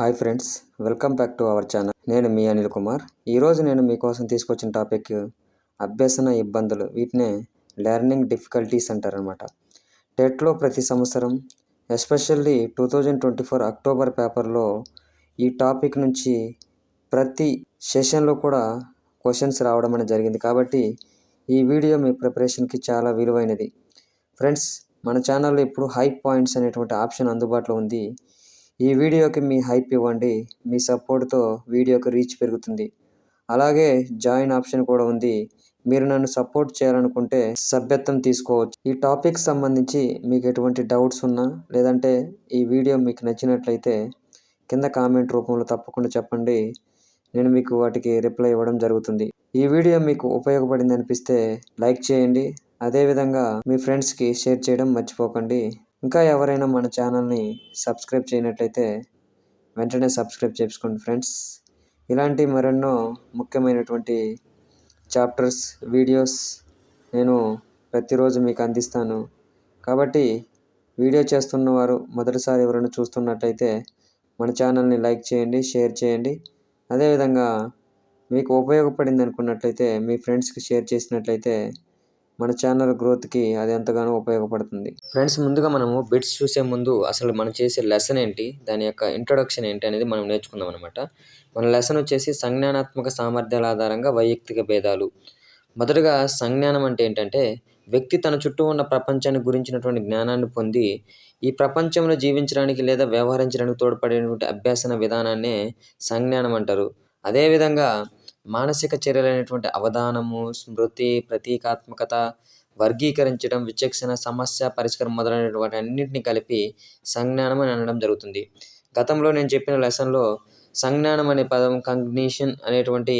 Hi friends welcome back to our channel. నేను మీ అనిల్ కుమార్. ఈరోజు నేను మీకోసం తీసుకొచ్చిన టాపిక్ అభ్యసన ఇబ్బందులు. వీటినే లెర్నింగ్ డిఫికల్టీస్ అంటారనమాట టెట్లో ప్రతి సంవత్సరం especially two thousand twenty four October పేపర్లో ఈ టాపిక్ నుంచి ప్రతి సెషన్లో కూడా క్వశ్చన్స్ రావడం అనేది జరిగింది. కాబట్టి ఈ వీడియో మీ ప్రిపరేషన్కి చాలా విలువైనది. ఫ్రెండ్స్ మన ఛానల్లో ఇప్పుడు హై పాయింట్స్ అనేటువంటి ఆప్షన్ అందుబాటులో ఉంది. ఈ వీడియోకి మీ హైప్ ఇవ్వండి మీ సపోర్ట్తో వీడియోకి రీచ్ పెరుగుతుంది. అలాగే జాయిన్ ఆప్షన్ కూడా ఉంది. మీరు నన్ను సపోర్ట్ చేయాలనుకుంటే సభ్యత్వం తీసుకోవచ్చు. ఈ టాపిక్ సంబంధించి మీకు ఎటువంటి డౌట్స్ ఉన్నా లేదంటే ఈ వీడియో మీకు నచ్చినట్లయితే కింద కామెంట్ రూపంలో తప్పకుండా చెప్పండి. నేను మీకు వాటికి రిప్లై ఇవ్వడం జరుగుతుంది. ఈ వీడియో మీకు ఉపయోగపడింది అనిపిస్తే లైక్ చేయండి. అదేవిధంగా మీ ఫ్రెండ్స్కి షేర్ చేయడం మర్చిపోకండి. ఇంకా ఎవరైనా మన ఛానల్ని సబ్స్క్రైబ్ చేయనట్లయితే వెంటనే సబ్స్క్రైబ్ చేసుకోండి ఫ్రెండ్స్. ఇలాంటి మరెన్నో ముఖ్యమైనటువంటి చాప్టర్స్ వీడియోస్ నేను ప్రతిరోజు మీకు అందిస్తాను. కాబట్టి వీడియో చేస్తున్న వారు మొదటిసారి ఎవరైనా చూస్తున్నట్లయితే మన ఛానల్ని లైక్ చేయండి షేర్ చేయండి. అదేవిధంగా మీకు ఉపయోగపడింది అనుకున్నట్లయితే మీ ఫ్రెండ్స్కి షేర్ చేసినట్లయితే మన ఛానల్ గ్రోత్కి అది ఎంతగానో ఉపయోగపడుతుంది. ఫ్రెండ్స్ ముందుగా మనము బిట్స్ చూసే ముందు అసలు మనం చేసే లెసన్ ఏంటి? దాని యొక్క ఇంట్రొడక్షన్ ఏంటి అనేది మనం నేర్చుకుందాం అనమాట మన లెసన్ వచ్చేసి సంజ్ఞానాత్మక సామర్థ్యాల ఆధారంగా వైయక్తిక భేదాలు. మొదటగా సంజ్ఞానం అంటే ఏంటంటే వ్యక్తి తన చుట్టూ ఉన్న ప్రపంచాన్ని గురించినటువంటి జ్ఞానాన్ని పొంది ఈ ప్రపంచంలో జీవించడానికి లేదా వ్యవహరించడానికి తోడ్పడేటువంటి అభ్యాసన విధానాన్నే సంజ్ఞానం అంటారు. అదేవిధంగా మానసిక చర్యలైనటువంటి అవధానము స్మృతి ప్రతీకాత్మకత వర్గీకరించడం విచక్షణ సమస్య పరిష్కారం మొదలైనటువంటి అన్నింటినీ కలిపి సంజ్ఞానం అని అనడం జరుగుతుంది. గతంలో నేను చెప్పిన లెసన్లో సంజ్ఞానం అనే పదం కంగ్నీషన్ అనేటువంటి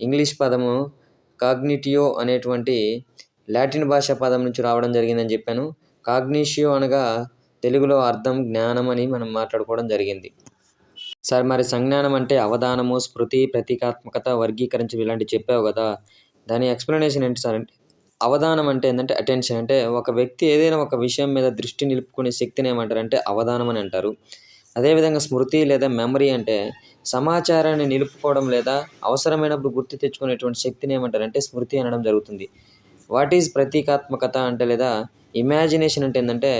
ఇంగ్లీష్ పదము కాగ్నిటియో అనేటువంటి లాటిన్ భాష పదం నుంచి రావడం జరిగిందని చెప్పాను. కాగ్నిషియో అనగా తెలుగులో అర్థం జ్ఞానం అని మనం మాట్లాడుకోవడం జరిగింది. సార్ మరి సంజ్ఞానం అంటే అవధానము స్మృతి ప్రతీకాత్మకత వర్గీకరించడం ఇలాంటివి చెప్పావు కదా. దాని ఎక్స్ప్లెనేషన్ ఏంటి సార్? అంటే అవధానం అంటే ఏంటంటే అటెన్షన్ అంటే ఒక వ్యక్తి ఏదైనా ఒక విషయం మీద దృష్టి నిలుపుకునే శక్తిని ఏమంటారు? అంటే అవధానం అని అంటారు. అదేవిధంగా స్మృతి లేదా మెమరీ అంటే సమాచారాన్ని నిలుపుకోవడం లేదా అవసరమైనప్పుడు గుర్తు తెచ్చుకునేటువంటి శక్తిని ఏమంటారు? అంటే స్మృతి అనడం జరుగుతుంది. వాట్ ఈజ్ ప్రతీకాత్మకత అంటే లేదా ఇమాజినేషన్ అంటే ఏంటంటే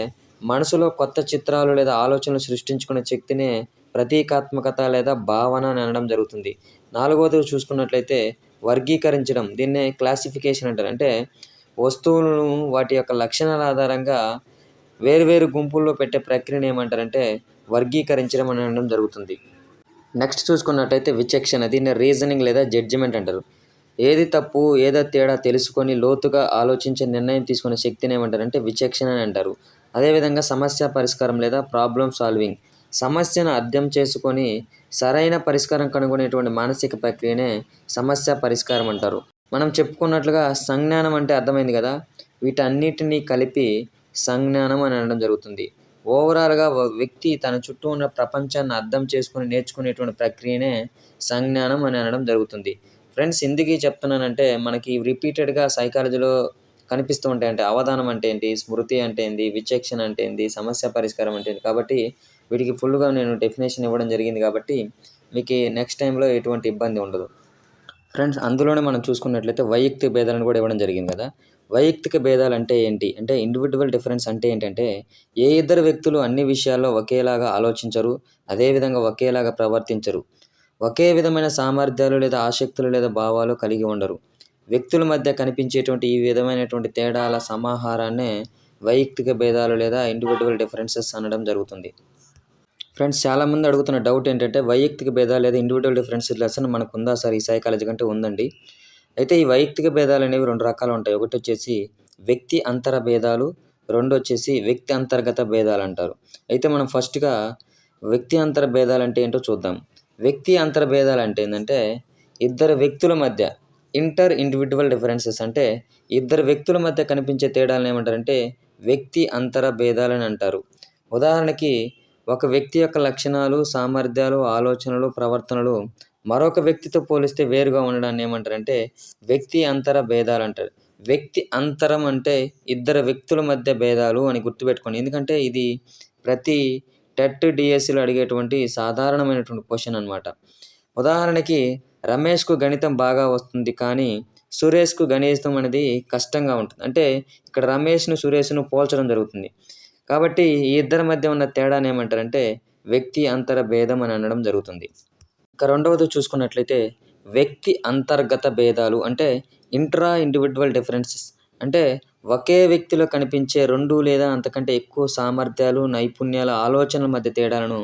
మనసులో కొత్త చిత్రాలు లేదా ఆలోచనలు సృష్టించుకునే శక్తినే ప్రతీకాత్మకత లేదా భావన అని అనడం జరుగుతుంది. నాలుగవది చూసుకున్నట్లయితే వర్గీకరించడం దీన్నే క్లాసిఫికేషన్ అంటారు. అంటే వస్తువులను వాటి యొక్క లక్షణాల ఆధారంగా వేరువేరు గుంపుల్లో పెట్టే ప్రక్రియను ఏమంటారంటే వర్గీకరించడం అని అనడం జరుగుతుంది. నెక్స్ట్ చూసుకున్నట్లయితే విచక్షణ దీన్ని రీజనింగ్ లేదా జడ్జిమెంట్ అంటారు. ఏది తప్పు ఏదో తేడా తెలుసుకొని లోతుగా ఆలోచించే నిర్ణయం తీసుకునే శక్తిని ఏమంటారంటే విచక్షణ అని అంటారు. అదేవిధంగా సమస్య పరిష్కారం లేదా ప్రాబ్లం సాల్వింగ్ సమస్యను అర్థం చేసుకొని సరైన పరిష్కారం కనుగొనేటువంటి మానసిక ప్రక్రియనే సమస్య పరిష్కారం అంటారు. మనం చెప్పుకున్నట్లుగా సంజ్ఞానం అంటే అర్థమైంది కదా? వీటన్నిటినీ కలిపి సంజ్ఞానం అని అనడం జరుగుతుంది. ఓవరాల్గా వ్యక్తి తన చుట్టూ ఉన్న ప్రపంచాన్ని అర్థం చేసుకుని నేర్చుకునేటువంటి ప్రక్రియనే సంజ్ఞానం అని అనడం జరుగుతుంది. ఫ్రెండ్స్ ఎందుకు చెప్తున్నానంటే మనకి రిపీటెడ్గా సైకాలజీలో కనిపిస్తూ ఉంటాయి. అంటే అవధానం అంటే ఏంటి? స్మృతి అంటే ఏంటి విచక్షణ అంటే ఏంటి సమస్య పరిష్కారం అంటే ఏంటి కాబట్టి వీటికి ఫుల్గా నేను డెఫినేషన్ ఇవ్వడం జరిగింది కాబట్టి మీకు నెక్స్ట్ టైంలో ఎటువంటి ఇబ్బంది ఉండదు. ఫ్రెండ్స్ అందులోనే మనం చూసుకున్నట్లయితే వైయక్తిక భేదాలను కూడా ఇవ్వడం జరిగింది కదా. వైయక్తిక భేదాలు అంటే ఏంటి? అంటే ఇండివిజువల్ డిఫరెన్స్ అంటే ఏంటంటే ఏ ఇద్దరు వ్యక్తులు అన్ని విషయాల్లో ఒకేలాగా ఆలోచించరు అదేవిధంగా ఒకేలాగా ప్రవర్తించరు. ఒకే విధమైన సామర్థ్యాలు లేదా ఆసక్తులు లేదా భావాలు కలిగి ఉండరు. వ్యక్తుల మధ్య కనిపించేటువంటి ఈ విధమైనటువంటి తేడాల సమాహారాన్నే వైయక్తిక భేదాలు లేదా ఇండివిజువల్ డిఫరెన్సెస్ అనడం జరుగుతుంది. ఫ్రెండ్స్ చాలామంది అడుగుతున్న డౌట్ ఏంటంటే వైయక్తిక భేదాలు లేదా ఇండివిజువల్ డిఫరెన్స్ లెసన్ మనకు ఉందా సార్? ఈ సైకాలజీ కంటే ఉందండి. అయితే ఈ వైయక్తిక భేదాలు అనేవి రెండు రకాలు ఉంటాయి. ఒకటి వచ్చేసి వ్యక్తి అంతర భేదాలు రెండు వచ్చేసి వ్యక్తి అంతర్గత భేదాలు అంటారు. అయితే మనం ఫస్ట్గా వ్యక్తి అంతర భేదాలు అంటే ఏంటో చూద్దాం. వ్యక్తి అంతర భేదాలు అంటే ఏంటంటే ఇద్దరు వ్యక్తుల మధ్య ఇంటర్ ఇండివిజువల్ డిఫరెన్సెస్ అంటే ఇద్దరు వ్యక్తుల మధ్య కనిపించే తేడాలను ఏమంటారంటే వ్యక్తి అంతర భేదాలని అంటారు. ఉదాహరణకి ఒక వ్యక్తి యొక్క లక్షణాలు సామర్థ్యాలు ఆలోచనలు ప్రవర్తనలు మరొక వ్యక్తితో పోలిస్తే వేరుగా ఉండడాన్ని ఏమంటారంటే వ్యక్తి అంతర భేదాలు అంటారు. వ్యక్తి అంతరం అంటే ఇద్దరు వ్యక్తుల మధ్య భేదాలు అని గుర్తుపెట్టుకోండి. ఎందుకంటే ఇది ప్రతి టెట్ డిఎస్సిలో అడిగేటువంటి సాధారణమైనటువంటి క్వశ్చన్ అనమాట ఉదాహరణకి రమేష్కు గణితం బాగా వస్తుంది కానీ సురేష్కు గణితం అనేది కష్టంగా ఉంటుంది. అంటే ఇక్కడ రమేష్ను సురేష్ను పోల్చడం జరుగుతుంది. కాబట్టి ఈ ఇద్దరి మధ్య ఉన్న తేడాని ఏమంటారంటే వ్యక్తి అంతర భేదం అని అనడం జరుగుతుంది. ఇక రెండవది చూసుకున్నట్లయితే వ్యక్తి అంతర్గత భేదాలు అంటే ఇంట్రా ఇండివిజువల్ డిఫరెన్సెస్ అంటే ఒకే వ్యక్తిలో కనిపించే రెండు లేదా అంతకంటే ఎక్కువ సామర్థ్యాలు నైపుణ్యాల ఆలోచనల మధ్య తేడాలను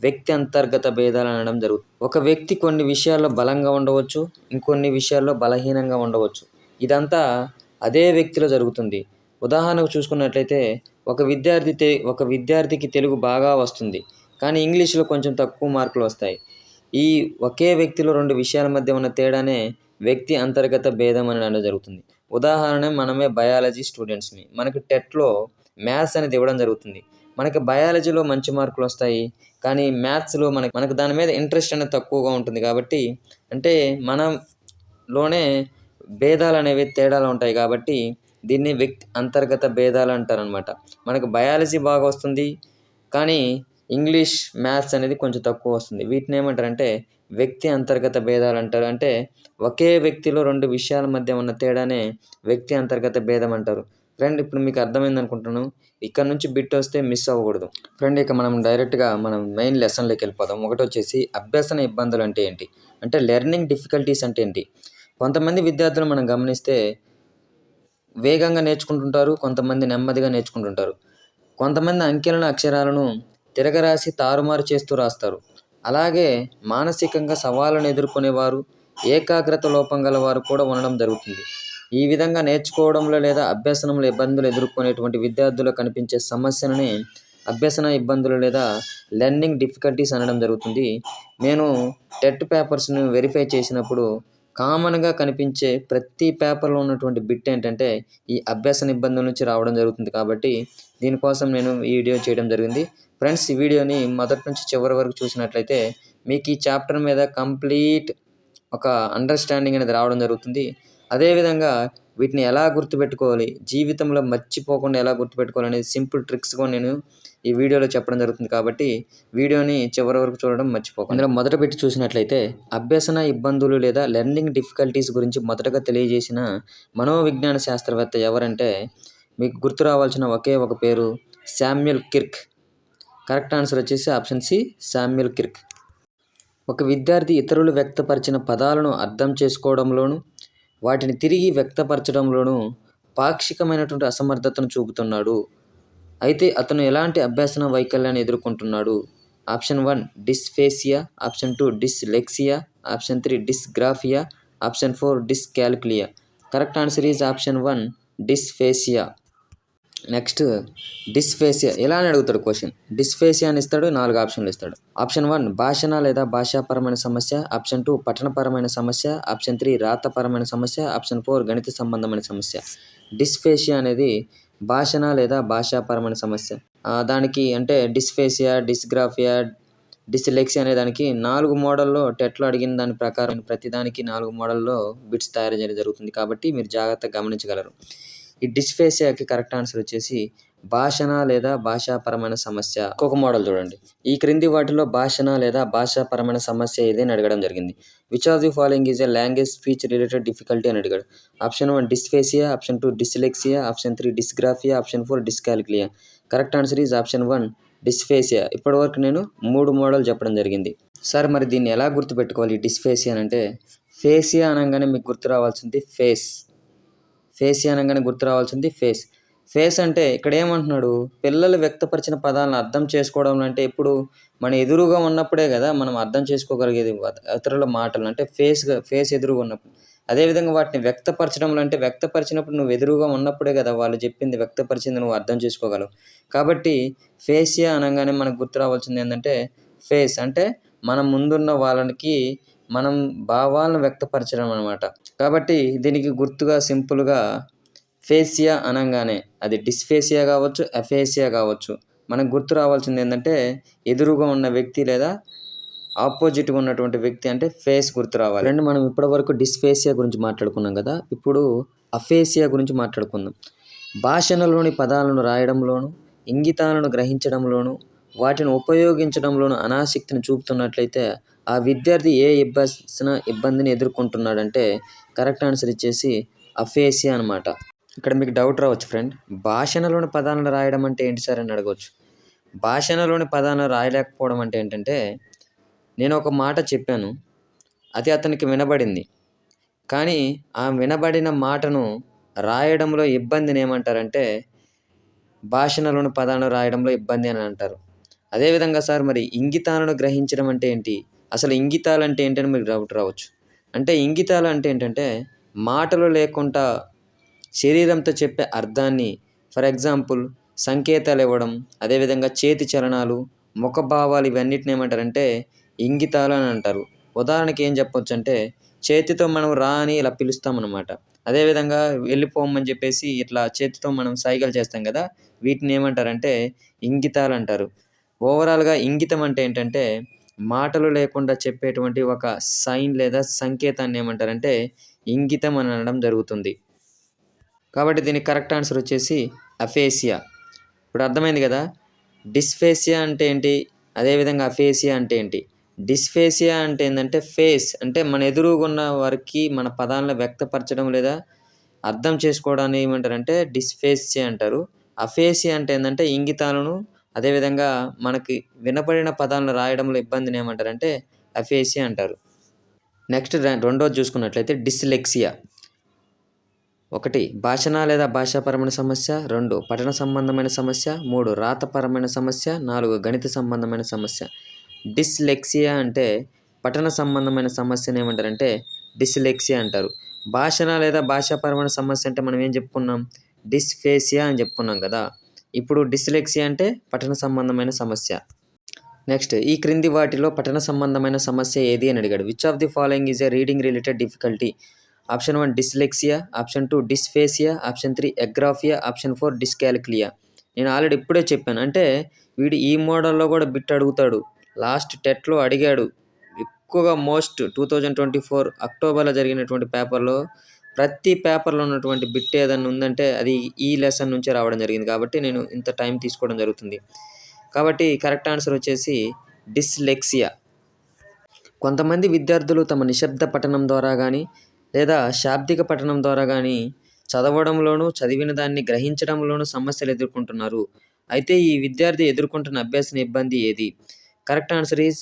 వ్యక్తి అంతర్గత భేదాలు అనడం జరుగుతుంది ఒక వ్యక్తి కొన్ని విషయాల్లో బలంగా ఉండవచ్చు ఇంకొన్ని విషయాల్లో బలహీనంగా ఉండవచ్చు. ఇదంతా అదే వ్యక్తిలో జరుగుతుంది. ఉదాహరణకు చూసుకున్నట్లయితే ఒక విద్యార్థి తె ఒక విద్యార్థికి తెలుగు బాగా వస్తుంది కానీ ఇంగ్లీష్లో కొంచెం తక్కువ మార్కులు వస్తాయి. ఈ ఒకే వ్యక్తిలో రెండు విషయాల మధ్య ఉన్న తేడానే వ్యక్తి అంతర్గత భేదం అని అనడం జరుగుతుంది. ఉదాహరణ మనమే బయాలజీ స్టూడెంట్స్ని. మనకి టెట్లో మ్యాథ్స్ అనేది ఇవ్వడం జరుగుతుంది. మనకి బయాలజీలో మంచి మార్కులు వస్తాయి కానీ మ్యాథ్స్లో మనకి మనకు దాని మీద ఇంట్రెస్ట్ అనేది తక్కువగా ఉంటుంది కాబట్టి అంటే మనలోనే భేదాలు అనేవి తేడాలు ఉంటాయి కాబట్టి దీన్ని వ్యక్తి అంతర్గత భేదాలు అంటారనమాట మనకు బయాలజీ బాగా వస్తుంది కానీ ఇంగ్లీష్ మ్యాథ్స్ అనేది కొంచెం తక్కువ వస్తుంది. వీటిని ఏమంటారంటే వ్యక్తి అంతర్గత భేదాలు అంటారు. అంటే ఒకే వ్యక్తిలో రెండు విషయాల మధ్య ఉన్న తేడానే వ్యక్తి అంతర్గత భేదం అంటారు. ఫ్రెండ్ ఇప్పుడు మీకు అర్థమైంది అనుకుంటున్నాను. ఇక్కడ నుంచి బిట్ వస్తే మిస్ అవ్వకూడదు. ఫ్రెండ్ ఇక మనం డైరెక్ట్గా మనం మెయిన్ లెసన్లోకి వెళ్ళిపోదాం. ఒకటి వచ్చేసి అభ్యసన ఇబ్బందులు అంటే ఏంటి? అంటే లెర్నింగ్ డిఫికల్టీస్ అంటే ఏంటి? కొంతమంది విద్యార్థులు మనం గమనిస్తే వేగంగా నేర్చుకుంటుంటారు కొంతమంది నెమ్మదిగా నేర్చుకుంటుంటారు. కొంతమంది అంకెలను అక్షరాలను తిరగరాసి తారుమారు చేస్తూ రాస్తారు. అలాగే మానసికంగా సవాళ్ళను ఎదుర్కొనేవారు ఏకాగ్రత లోపం గల వారు కూడా ఉండడం జరుగుతుంది. ఈ విధంగా నేర్చుకోవడంలో లేదా అభ్యసనంలో ఇబ్బందులు ఎదుర్కొనేటువంటి విద్యార్థులు కనిపించే సమస్యలని అభ్యసన ఇబ్బందులు లేదా లెర్నింగ్ డిఫికల్టీస్ అనడం జరుగుతుంది. నేను టెట్ పేపర్స్ను వెరిఫై చేసినప్పుడు కామన్గా కనిపించే ప్రతి పేపర్లో ఉన్నటువంటి బిట్ ఏంటంటే ఈ అభ్యాస నిబంధన నుంచి రావడం జరుగుతుంది కాబట్టి దీనికోసం నేను ఈ వీడియో చేయడం జరిగింది. ఫ్రెండ్స్ ఈ వీడియోని మొదటి నుంచి చివరి వరకు చూసినట్లయితే మీకు ఈ చాప్టర్ మీద కంప్లీట్ ఒక అండర్స్టాండింగ్ అనేది రావడం జరుగుతుంది. అదేవిధంగా వీటిని ఎలా గుర్తుపెట్టుకోవాలి? జీవితంలో మర్చిపోకుండా ఎలా గుర్తుపెట్టుకోవాలి అనేది సింపుల్ ట్రిక్స్ కూడా నేను ఈ వీడియోలో చెప్పడం జరుగుతుంది కాబట్టి వీడియోని చివరి వరకు చూడడం మర్చిపోకండి. ఇందులో మొదట పెట్టి చూసినట్లయితే అభ్యసన ఇబ్బందులు లేదా లెర్నింగ్ డిఫికల్టీస్ గురించి మొదటగా తెలియజేసిన మనోవిజ్ఞాన శాస్త్రవేత్త ఎవరంటే మీకు గుర్తు రావాల్సిన ఒకే ఒక పేరు శామ్యుల్ కిర్క్. కరెక్ట్ ఆన్సర్ వచ్చేసి ఆప్షన్ సి శామ్యుల్ కిర్క్. ఒక విద్యార్థి ఇతరులు వ్యక్తపరిచిన పదాలను అర్థం చేసుకోవడంలోను వాటిని తిరిగి వ్యక్తపరచడంలోనూ పాక్షికమైనటువంటి అసమర్థతను చూపుతున్నాడు. అయితే అతను ఎలాంటి అభ్యసన వైకల్యాన్ని ఎదుర్కొంటున్నాడు? Option one dysphasia. Option two dyslexia. Option three dysgraphia. Option four dyscalculia. Correct answer is option one dysphasia. Next dysphasia. ఎలా అని అడుగుతాడు క్వశ్చన్? డిస్ఫేసియా అని ఇస్తాడు నాలుగు ఆప్షన్లు ఇస్తాడు. ఆప్షన్ వన్ భాషణ లేదా భాషాపరమైన సమస్య. ఆప్షన్ టూ పఠనపరమైన సమస్య. ఆప్షన్ త్రీ రాతపరమైన సమస్య. ఆప్షన్ ఫోర్ గణిత సంబంధమైన సమస్య. డిస్ఫేసియా అనేది భాషణ లేదా భాషాపరమైన సమస్య. దానికి అంటే డిస్ఫేసియా డిస్గ్రాఫియా డిస్లెక్సియా అనే దానికి నాలుగు మోడల్లో టెట్లో అడిగిన దాని ప్రకారం ప్రతిదానికి నాలుగు మోడల్లో బిట్స్ తయారు చేయడం జరుగుతుంది. కాబట్టి మీరు జాగ్రత్తగా గమనించగలరు. ఈ డిస్ఫేసియాకి కరెక్ట్ ఆన్సర్ వచ్చేసి భాషణ లేదా భాషాపరమైన సమస్య. ఒక మోడల్ చూడండి. ఈ క్రింది వాటిలో భాషణ లేదా భాషాపరమైన సమస్య ఏది అడగడం జరిగింది. Which of the following is a language speech related difficulty అని అడిగాడు. Option one dysphasia option two dyslexia option three dysgraphia option four dyscalculia correct answer is option one dysphasia ఇప్పటివరకు నేను మూడు మోడల్ చెప్పడం జరిగింది. సార్ మరి దీన్ని ఎలా గుర్తుపెట్టుకోవాలి ఈ డిస్ఫేసియా అని అంటే ఫేసియా అనగానే మీకు గుర్తు రావాల్సింది ఫేస్ ఫేస్ అనగానే గుర్తు రావాల్సింది ఫేస్. ఫేస్ అంటే ఇక్కడ ఏమంటున్నాడు? పిల్లలు వ్యక్తపరిచిన పదాలను అర్థం చేసుకోవడం అంటే ఇప్పుడు మన ఎదురుగా ఉన్నప్పుడే కదా మనం అర్థం చేసుకోగలిగేది ఇతరుల మాటలు. అంటే ఫేస్గా ఫేస్ ఎదురుగా ఉన్నప్పుడు. అదేవిధంగా వాటిని వ్యక్తపరచడంలో అంటే వ్యక్తపరిచినప్పుడు నువ్వు ఎదురుగా ఉన్నప్పుడే కదా వాళ్ళు చెప్పింది వ్యక్తపరిచింది నువ్వు అర్థం చేసుకోగలవు. కాబట్టి ఫేసియా అనగానే మనకు గుర్తు రావాల్సింది ఏంటంటే ఫేస్. అంటే మన ముందున్న వాళ్ళకి మనం భావాలను వ్యక్తపరచడం అనమాట కాబట్టి దీనికి గుర్తుగా సింపుల్గా ఫేసియా అనగానే అది డిస్ఫేసియా కావచ్చు అఫేసియా కావచ్చు. మనకు గుర్తు రావాల్సింది ఏంటంటే ఎదురుగా ఉన్న వ్యక్తి లేదా ఆపోజిట్గా ఉన్నటువంటి వ్యక్తి అంటే ఫేస్ గుర్తు రావాలి. అంటే మనం ఇప్పటివరకు డిస్ఫేసియా గురించి మాట్లాడుకున్నాం కదా ఇప్పుడు అఫేసియా గురించి మాట్లాడుకుందాం. భాషణలోని పదాలను రాయడంలోను ఇంగితాలను గ్రహించడంలోను వాటిని ఉపయోగించడంలోనూ అనాసక్తిని చూపుతున్నట్లయితే ఆ విద్యార్థి ఏ ఇబ్బంది ఇబ్బందిని ఎదుర్కొంటున్నాడంటే కరెక్ట్ ఆన్సర్ ఇచ్చేసి అఫేసియా అనమాట ఇక్కడ మీకు డౌట్ రావచ్చు ఫ్రెండ్. భాషణలోని పదాలను రాయడం అంటే ఏంటి సార్ అని అడగవచ్చు భాషణలోని పదాలను రాయలేకపోవడం అంటే ఏంటంటే నేను ఒక మాట చెప్పాను అది అతనికి వినబడింది. కానీ ఆ వినబడిన మాటను రాయడంలో ఇబ్బందిని ఏమంటారంటే భాషణలోని పదాలను రాయడంలో ఇబ్బంది అని అంటారు. అదేవిధంగా సార్ మరి ఇంగితాలను గ్రహించడం అంటే ఏంటి? అసలు ఇంగితాలు అంటే ఏంటని మీకు డౌట్ రావచ్చు. అంటే ఇంగితాలు అంటే ఏంటంటే మాటలు లేకుండా శరీరంతో చెప్పే అర్థాన్ని ఫర్ ఎగ్జాంపుల్ సంకేతాలు ఇవ్వడం అదేవిధంగా చేతి చలనాలు ముఖభావాలు ఇవన్నిటిని ఏమంటారంటే ఇంగితాలు అని అంటారు. ఉదాహరణకి ఏం చెప్పొచ్చు అంటే చేతితో మనం రా అని ఇలా పిలుస్తామన్నమాట అదేవిధంగా వెళ్ళిపోమని చెప్పేసి ఇట్లా చేతితో మనం సైగలు చేస్తాం కదా వీటిని ఏమంటారంటే ఇంగితాలు అంటారు. ఓవరాల్గా ఇంగితం అంటే ఏంటంటే మాటలు లేకుండా చెప్పేటువంటి ఒక సైన్ లేదా సంకేతాన్ని ఏమంటారంటే ఇంగితం అని అనడం జరుగుతుంది. కాబట్టి దీనికి కరెక్ట్ ఆన్సర్ వచ్చేసి అఫేసియా. ఇప్పుడు అర్థమైంది కదా? డిస్ఫేసియా అంటే ఏంటి? అదేవిధంగా అఫేసియా అంటే ఏంటి? డిస్ఫేసియా అంటే ఏంటంటే ఫేస్ అంటే మన ఎదురుగున్న వారికి మన పదాలను వ్యక్తపరచడం లేదా అర్థం చేసుకోవడాన్ని ఏమంటారంటే డిస్ఫేసియా అంటారు. అఫేసియా అంటే ఏంటంటే ఇంగితాలను అదేవిధంగా మనకి వినపడిన పదాలను రాయడంలో ఇబ్బందిని ఏమంటారంటే అఫేసియా అంటారు. నెక్స్ట్ రెండోది చూసుకున్నట్లయితే డిస్లెక్సియా. ఒకటి భాషణ లేదా భాషాపరమైన సమస్య. రెండు పఠన సంబంధమైన సమస్య. మూడు రాతపరమైన సమస్య. నాలుగు గణిత సంబంధమైన సమస్య. డిస్లెక్సియా అంటే పఠన సంబంధమైన సమస్యను ఏమంటారంటే డిస్లెక్సియా అంటారు. భాషణ లేదా భాషాపరమైన సమస్య అంటే మనం ఏం చెప్పుకున్నాం? డిస్ఫేసియా అని చెప్పుకున్నాం కదా. ఇప్పుడు డిస్లెక్సియా అంటే పఠన సంబంధమైన సమస్య. నెక్స్ట్ ఈ క్రింది వాటిలో పఠన సంబంధమైన సమస్య ఏది అని అడిగాడు. Which of the following is a reading related difficulty option one dyslexia option two dysphasia option three agraphia option four dyscalculia నేను ఆల్రెడీ ఇప్పుడే చెప్పాను. అంటే వీడు ఈ మోడల్లో కూడా బిట్ అడుగుతాడు. లాస్ట్ టెట్లో అడిగాడు. ఎక్కువగా most two thousand twenty four అక్టోబర్లో జరిగినటువంటి పేపర్లో ప్రతి పేపర్లో ఉన్నటువంటి బిట్ ఏదన్నా ఉందంటే అది ఈ లెసన్ నుంచే రావడం జరిగింది కాబట్టి నేను ఇంత టైం తీసుకోవడం జరుగుతుంది. కాబట్టి కరెక్ట్ ఆన్సర్ వచ్చేసి డిస్లెక్సియా. కొంతమంది విద్యార్థులు తమ నిశ్శబ్ద పఠనం ద్వారా కానీ లేదా శాబ్దిక పఠనం ద్వారా కానీ చదవడంలోనూ చదివిన దాన్ని గ్రహించడంలోనూ సమస్యలు ఎదుర్కొంటున్నారు. అయితే ఈ విద్యార్థి ఎదుర్కొంటున్న అభ్యాసన ఇబ్బంది ఏది? Correct answer is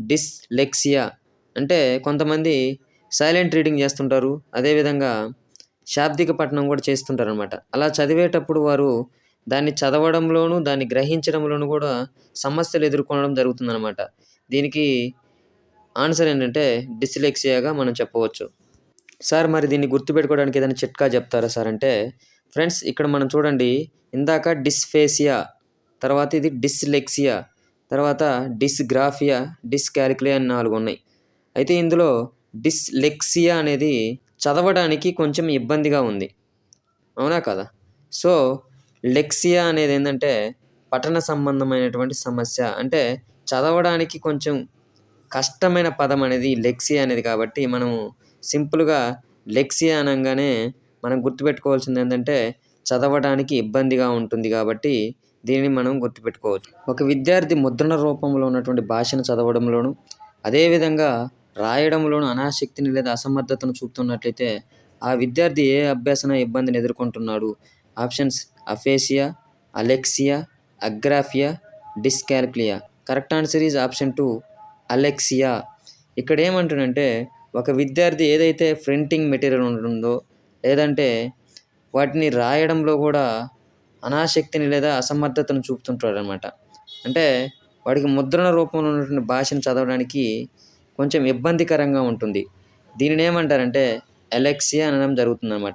dyslexia. అంటే కొంతమంది సైలెంట్ రీడింగ్ చేస్తుంటారు. అదేవిధంగా శాబ్దిక పఠనం కూడా చేస్తుంటారు అనమాట అలా చదివేటప్పుడు వారు దాన్ని చదవడంలోనూ దాన్ని గ్రహించడంలోనూ కూడా సమస్యలు ఎదుర్కొనడం జరుగుతుందన్నమాట. దీనికి ఆన్సర్ ఏంటంటే డిస్లెక్సియాగా మనం చెప్పవచ్చు. సార్ మరి దీన్ని గుర్తుపెట్టుకోవడానికి ఏదైనా చిట్కా చెప్తారా సార్? అంటే ఫ్రెండ్స్ ఇక్కడ మనం చూడండి. ఇందాక డిస్ఫేసియా తర్వాత ఇది డిస్లెక్సియా తర్వాత డిస్గ్రాఫియా డిస్కాలిక్యులియా అని నాలుగు ఉన్నాయి. అయితే ఇందులో డిస్లెక్సియా అనేది చదవడానికి కొంచెం ఇబ్బందిగా ఉంది. అవునా కదా? సో లెక్సియా అనేది ఏంటంటే పఠన సంబంధమైనటువంటి సమస్య. అంటే చదవడానికి కొంచెం కష్టమైన పదం అనేది లెక్సియా అనేది కాబట్టి మనము సింపుల్గా లెక్సియా అనగానే మనం గుర్తుపెట్టుకోవాల్సింది ఏంటంటే చదవడానికి ఇబ్బందిగా ఉంటుంది కాబట్టి దీనిని మనం గుర్తుపెట్టుకోవచ్చు. ఒక విద్యార్థి ముద్రణ రూపంలో ఉన్నటువంటి భాషను చదవడంలోను అదేవిధంగా రాయడంలోను అనాసక్తిని లేదా అసమర్థతను చూపుతున్నట్లయితే ఆ విద్యార్థి ఏ అభ్యసన ఇబ్బందిని ఎదుర్కొంటున్నాడు? Options aphasia alexia agraphia dyscalculia. Correct answer is option two alexia. ఇక్కడ ఏమంటాడంటే ఒక విద్యార్థి ఏదైతే ప్రింటింగ్ మెటీరియల్ ఉంటుందో లేదంటే వాటిని రాయడంలో కూడా అనాశక్తిని లేదా అసమర్థతను చూపుతుంటాడు అనమాట అంటే వాడికి ముద్రణ రూపంలో ఉన్నటువంటి భాషను చదవడానికి కొంచెం ఇబ్బందికరంగా ఉంటుంది. దీనిని ఏమంటారంటే ఎలెక్సియా అనడం జరుగుతుందన్నమాట.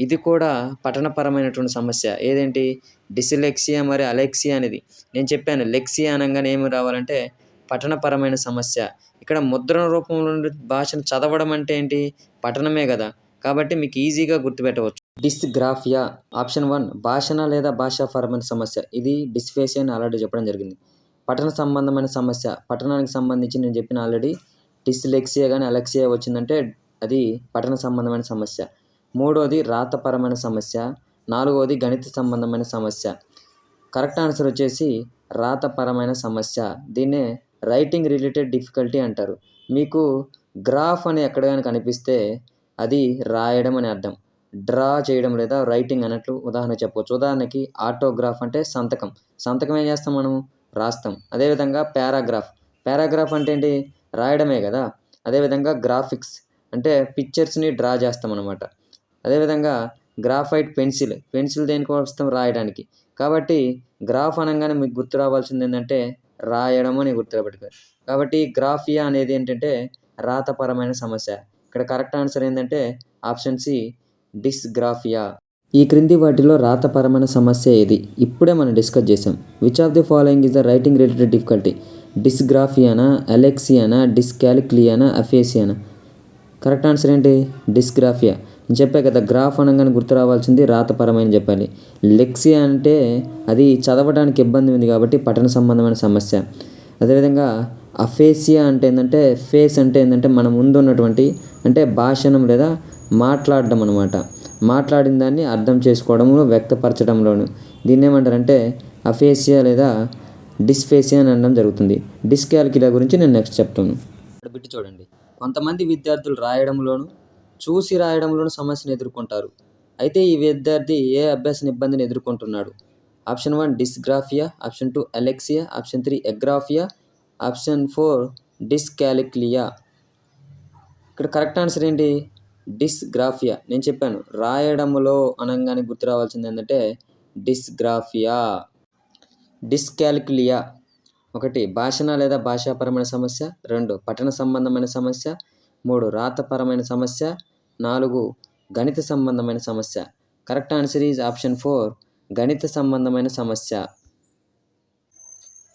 ఇది కూడా పఠనపరమైనటువంటి సమస్య. ఏదేంటి? డిసిలెక్సియా మరి అలెక్సియా అనేది. నేను చెప్పాను లెక్సియా అనగానే ఏమి రావాలంటే పఠనపరమైన సమస్య. ఇక్కడ ముద్రణ రూపంలో భాషను చదవడం అంటే ఏంటి? పఠనమే కదా. కాబట్టి మీకు ఈజీగా గుర్తుపెట్టవచ్చు. డిస్గ్రాఫియా ఆప్షన్ వన్ భాషణ లేదా భాషాపరమైన సమస్య. ఇది డిస్ఫేసియా అని ఆల్రెడీ చెప్పడం జరిగింది. పఠన సంబంధమైన సమస్య. పఠనానికి సంబంధించి నేను చెప్పిన ఆల్రెడీ డిస్లెక్సియా కానీ అలెక్సియా వచ్చిందంటే అది పఠన సంబంధమైన సమస్య. మూడోది రాతపరమైన సమస్య. నాలుగోది గణిత సంబంధమైన సమస్య. కరెక్ట్ ఆన్సర్ వచ్చేసి రాతపరమైన సమస్య. దీన్నే రైటింగ్ రిలేటెడ్ డిఫికల్టీ అంటారు. మీకు గ్రాఫ్ అని ఎక్కడ కానీ కనిపిస్తే అది రాయడం అని అర్థం. డ్రా చేయడం లేదా రైటింగ్ అన్నట్లు ఉదాహరణ చెప్పవచ్చు ఉదాహరణకి ఆటోగ్రాఫ్ అంటే సంతకం. సంతకం ఏం చేస్తాం మనం రాస్తాం. అదేవిధంగా పారాగ్రాఫ్. పారాగ్రాఫ్ అంటే ఏంటి? రాయడమే కదా. అదేవిధంగా గ్రాఫిక్స్ అంటే పిక్చర్స్ని డ్రా చేస్తాం అనమాట అదేవిధంగా గ్రాఫైట్ పెన్సిల్ పెన్సిల్ దేనికోసం రాయడానికి? కాబట్టి గ్రాఫ్ అనగానే మీకు గుర్తు రావాల్సింది ఏంటంటే రాయడం అని గుర్తుపెట్టుకోవాలి కాబట్టి గ్రాఫియా అనేది ఏంటంటే రాతపరమైన సమస్య. ఇక్కడ కరెక్ట్ ఆన్సర్ ఏంటంటే ఆప్షన్ సి డిస్గ్రాఫియా. ఈ క్రింది వాటిలో రాతపరమైన సమస్య ఏది? ఇప్పుడే మనం డిస్కస్ చేసాం which of the following is the writing related difficulty? డిస్గ్రాఫియానా అలెక్సియానా డిస్కాలిక్లియానా అఫేసియానా? కరెక్ట్ ఆన్సర్ ఏంటి? డిస్గ్రాఫియా. నేను చెప్పా కదా గ్రాఫ్ అనగానే గుర్తు రావాల్సింది రాతపరమైన చెప్పాలి. లెక్సియా అంటే అది చదవడానికి ఇబ్బంది ఉంది కాబట్టి పఠన సంబంధమైన సమస్య. అదేవిధంగా అఫేసియా అంటే ఏంటంటే ఫేస్ అంటే ఏంటంటే మన ముందు ఉన్నటువంటి అంటే భాషణం లేదా మాట్లాడడం అనమాట మాట్లాడిన దాన్ని అర్థం చేసుకోవడంలో వ్యక్తపరచడంలోను. దీన్ని ఏమంటారంటే అఫేసియా లేదా డిస్ఫేసియా అని అనడం జరుగుతుంది. డిస్కాల్కిలియా గురించి నేను నెక్స్ట్ చెప్తాను. ఇక్కడ బిట్టి చూడండి. కొంతమంది విద్యార్థులు రాయడంలోను చూసి రాయడంలోను సమస్యను ఎదుర్కొంటారు. అయితే ఈ విద్యార్థి ఏ అభ్యాస ఇబ్బందిని ఎదుర్కొంటున్నాడు? Option one dysgraphia. Option two alexia. Option three agraphia. Option four dyscalculia. ఇక్కడ కరెక్ట్ ఆన్సర్ ఏంటి? డిస్గ్రాఫియా. నేను చెప్పాను రాయడంలో అనగానే గుర్తు రావాల్సింది ఏంటంటే డిస్గ్రాఫియా. డిస్కాల్కులియా. ఒకటి భాషణ లేదా భాషాపరమైన సమస్య. రెండు పఠన సంబంధమైన సమస్య. మూడు రాతపరమైన సమస్య. నాలుగు గణిత సంబంధమైన సమస్య. Correct answer is option four గణిత సంబంధమైన సమస్య.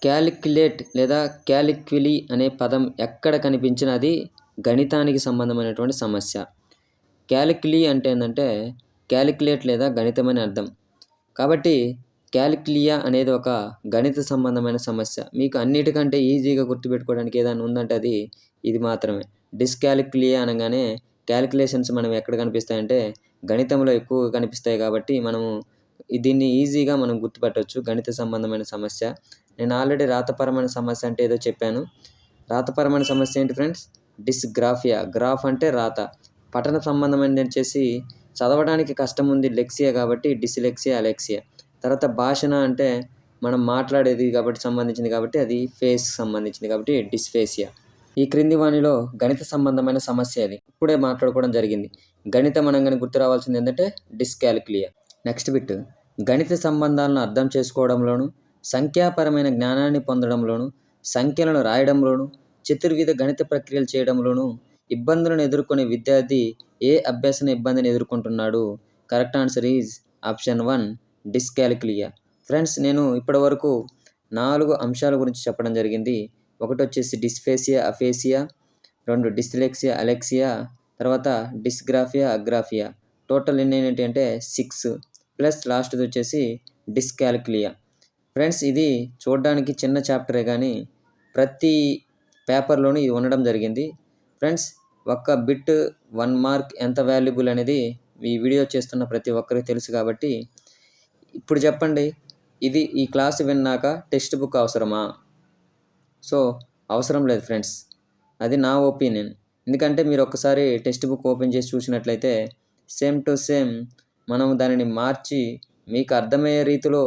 క్యాలిక్యులేట్ లేదా క్యాలిక్యులి అనే పదం ఎక్కడ కనిపించినా అది గణితానికి సంబంధమైనటువంటి సమస్య. క్యాలిక్యులి అంటే ఏంటంటే క్యాలిక్యులేట్ లేదా గణితం అని అర్థం. కాబట్టి క్యాలిక్లియా అనేది ఒక గణిత సంబంధమైన సమస్య. మీకు అన్నిటికంటే ఈజీగా గుర్తుపెట్టుకోవడానికి ఏదైనా ఉందంటే అది ఇది మాత్రమే. డిస్కాలిక్లియా అనగానే క్యాలిక్యులేషన్స్ మనం ఎక్కడ కనిపిస్తాయంటే గణితంలో ఎక్కువగా కనిపిస్తాయి కాబట్టి మనము దీన్ని ఈజీగా మనం గుర్తుపెట్టవచ్చు గణిత సంబంధమైన సమస్య. నేను ఆల్రెడీ రాతపరమైన సమస్య అంటే ఏదో చెప్పాను. రాతపరమైన సమస్య ఏంటి ఫ్రెండ్స్? డిస్గ్రాఫియా. గ్రాఫ్ అంటే రాత. పఠన సంబంధమైనది వచ్చేసి చదవడానికి కష్టం ఉంది లెక్సియా కాబట్టి డిస్లెక్సియా అలెక్సియా. తర్వాత భాషణ అంటే మనం మాట్లాడేది కాబట్టి సంబంధించింది కాబట్టి అది ఫేస్ సంబంధించింది కాబట్టి డిస్ఫేసియా ఈ క్రింది వాణిలో గణిత సంబంధమైన సమస్య అది. ఇప్పుడే మాట్లాడుకోవడం జరిగింది. గణితం అనగానే గుర్తు రావాల్సింది ఏంటంటే డిస్కాలిక్లియా నెక్స్ట్ బిట్ గణిత సంబంధాలను అర్థం చేసుకోవడంలోను సంఖ్యాపరమైన జ్ఞానాన్ని పొందడంలోను సంఖ్యలను రాయడంలోను చతుర్విధ గణిత ప్రక్రియలు చేయడంలోను ఇబ్బందులను ఎదుర్కొనే విద్యార్థి ఏ అభ్యాసన ఇబ్బందిని ఎదుర్కొంటున్నాడు? Correct answer is option one dyscalculia friends నేను ఇప్పటివరకు నాలుగు అంశాల గురించి చెప్పడం జరిగింది. ఒకటి వచ్చేసి డిస్ఫేసియా అఫేసియా రెండు డిస్లెక్సియా అలెక్సియా తర్వాత డిస్గ్రాఫియా అగ్రాఫియా టోటల్ ఎన్ని ఏంటి అంటే సిక్స్ ప్లస్ లాస్ట్ది వచ్చేసి డిస్కాలిక్లియా ఫ్రెండ్స్ ఇది చూడడానికి చిన్న చాప్టరే కానీ ప్రతి పేపర్లోనూ ఇది ఉండడం జరిగింది. ఫ్రెండ్స్ ఒక్క బిట్ వన్ మార్క్ ఎంత వాల్యుబుల్ అనేది ఈ వీడియో చేస్తున్న ప్రతి ఒక్కరికి తెలుసు కాబట్టి ఇప్పుడు చెప్పండి. ఇది ఈ క్లాస్ విన్నాక టెక్స్ట్ బుక్ అవసరమా? సో అవసరం లేదు ఫ్రెండ్స్. అది నా ఒపీనియన్. ఎందుకంటే మీరు ఒకసారి టెక్స్ట్ బుక్ ఓపెన్ చేసి చూసినట్లయితే సేమ్ టు సేమ్ మనం దానిని మార్చి మీకు అర్థమయ్యే రీతిలో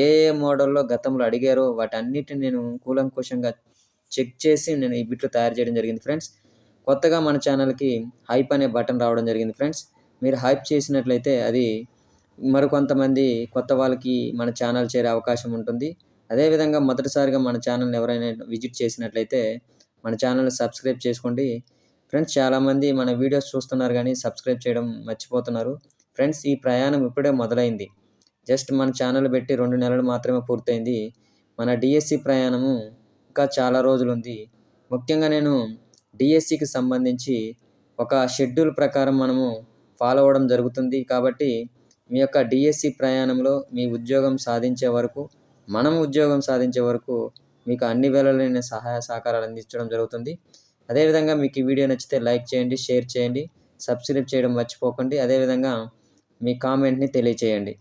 ఏ ఏ మోడల్లో గతంలో అడిగారో వాటన్నిటిని నేను కూలంకుషంగా చెక్ చేసి నేను ఈ బిట్లు తయారు చేయడం జరిగింది ఫ్రెండ్స్. కొత్తగా మన ఛానల్కి హైప్ అనే బటన్ రావడం జరిగింది ఫ్రెండ్స్. మీరు హైప్ చేసినట్లయితే అది మరికొంతమంది కొత్త వాళ్ళకి మన ఛానల్ చేరే అవకాశం ఉంటుంది. అదేవిధంగా మొదటిసారిగా మన ఛానల్ని ఎవరైనా విజిట్ చేసినట్లయితే మన ఛానల్ని సబ్స్క్రైబ్ చేసుకోండి. ఫ్రెండ్స్ చాలామంది మన వీడియోస్ చూస్తున్నారు కానీ సబ్స్క్రైబ్ చేయడం మర్చిపోతున్నారు. ఫ్రెండ్స్ ఈ ప్రయాణం ఇప్పుడే మొదలైంది. జస్ట్ మన ఛానల్ పెట్టి రెండు నెలలు మాత్రమే పూర్తయింది. మన డిఎస్సి ప్రయాణము ఇంకా చాలా రోజులు ఉంది ముఖ్యంగా నేను డిఎస్సికి సంబంధించి ఒక షెడ్యూల్ ప్రకారం మనము ఫాలో అవ్వడం జరుగుతుంది. కాబట్టి మీ యొక్క డిఎస్సి ప్రయాణంలో మీ ఉద్యోగం సాధించే వరకు మనం ఉద్యోగం సాధించే వరకు మీకు అన్ని వేళలో నేను సహాయ సహకారాలు అందించడం జరుగుతుంది. అదేవిధంగా మీకు ఈ వీడియో నచ్చితే లైక్ చేయండి షేర్ చేయండి సబ్స్క్రైబ్ చేయడం మర్చిపోకండి. అదేవిధంగా మీ కామెంట్ని తెలియచేయండి.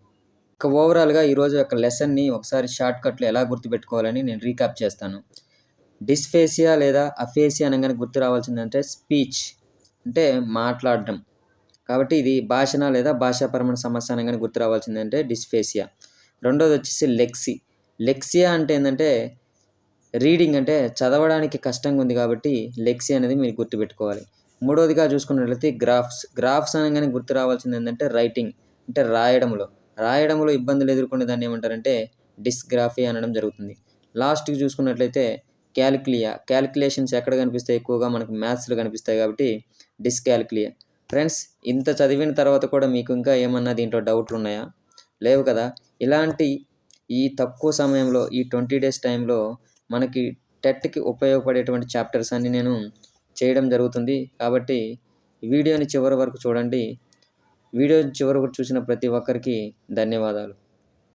ఇక ఓవరాల్గా ఈరోజు యొక్క లెసన్ని ఒకసారి షార్ట్ కట్లో ఎలా గుర్తుపెట్టుకోవాలని నేను రీక్యాప్ చేస్తాను. డిస్ఫేసియా లేదా అఫేసియా అనగానే గుర్తు రావాల్సిందంటే స్పీచ్ అంటే మాట్లాడడం. కాబట్టి ఇది భాషణ లేదా భాషాపరమైన సమస్య అనగానే గుర్తు రావాల్సిందంటే డిస్ఫేసియా. రెండోది వచ్చేసి లెక్సీ. లెక్సియా అంటే ఏంటంటే రీడింగ్ అంటే చదవడానికి కష్టంగా ఉంది కాబట్టి లెక్సీ అనేది మీరు గుర్తుపెట్టుకోవాలి. మూడోదిగా చూసుకున్నట్లయితే గ్రాఫ్స్. గ్రాఫ్స్ అనగానే గుర్తు రావాల్సింది ఏంటంటే రైటింగ్. అంటే రాయడంలో. రాయడంలో ఇబ్బందులు ఎదుర్కొనే దాన్ని ఏమంటారంటే డిస్గ్రాఫీ అనడం జరుగుతుంది. లాస్ట్కి చూసుకున్నట్లయితే క్యాలిక్యులియా క్యాలిక్యులేషన్స్ ఎక్కడ కనిపిస్తాయి? ఎక్కువగా మనకు మ్యాథ్స్లో కనిపిస్తాయి కాబట్టి డిస్క్యాలిక్లియా. ఫ్రెండ్స్ ఇంత చదివిన తర్వాత కూడా మీకు ఇంకా ఏమన్నా దీంట్లో డౌట్లు ఉన్నాయా లేవు కదా. ఇలాంటి ఈ తక్కువ సమయంలో ఈ ట్వంటీ డేస్ టైంలో మనకి టెట్కి ఉపయోగపడేటువంటి చాప్టర్స్ అన్ని నేను చేయడం జరుగుతుంది. కాబట్టి వీడియోని చివరి వరకు చూడండి. వీడియో చివరి వరకు చూసిన ప్రతి ఒక్కరికి ధన్యవాదాలు.